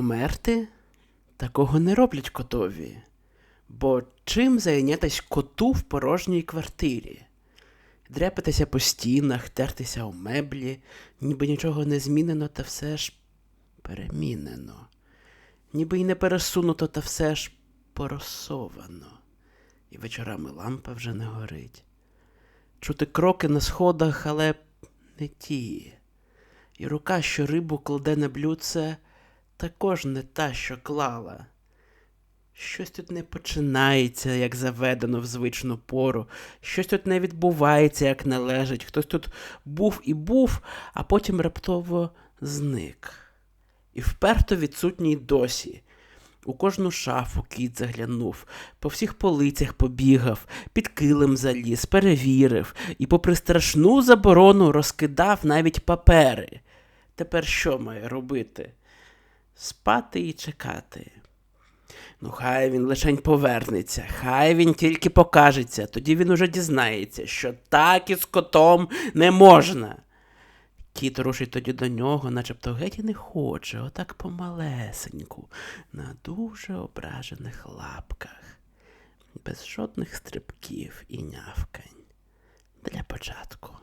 Померти? Такого не роблять котові. Бо чим зайнятись коту в порожній квартирі? Дряпатися по стінах, тертися у меблі, ніби нічого не змінено, та все ж перемінено. Ніби й не пересунуто, та все ж поросовано. І вечорами лампа вже не горить. Чути кроки на сходах, але не ті. І рука, що рибу кладе на блюдце, також не та, що клала. Щось тут не починається, як заведено в звичну пору, щось тут не відбувається, як належить. Хтось тут був і був, а потім раптово зник. І вперто відсутній досі. У кожну шафу кіт заглянув, по всіх полицях побігав, під килим заліз, перевірив і, попри страшну заборону, розкидав навіть папери. Тепер що має робити? Спати і чекати. Ну, хай він лишень повернеться, хай він тільки покажеться, тоді він уже дізнається, що так із котом не можна. Кіт рушить тоді до нього, начебто геть і не хоче, отак помалесеньку, на дуже ображених лапках, без жодних стрибків і нявкань. Для початку.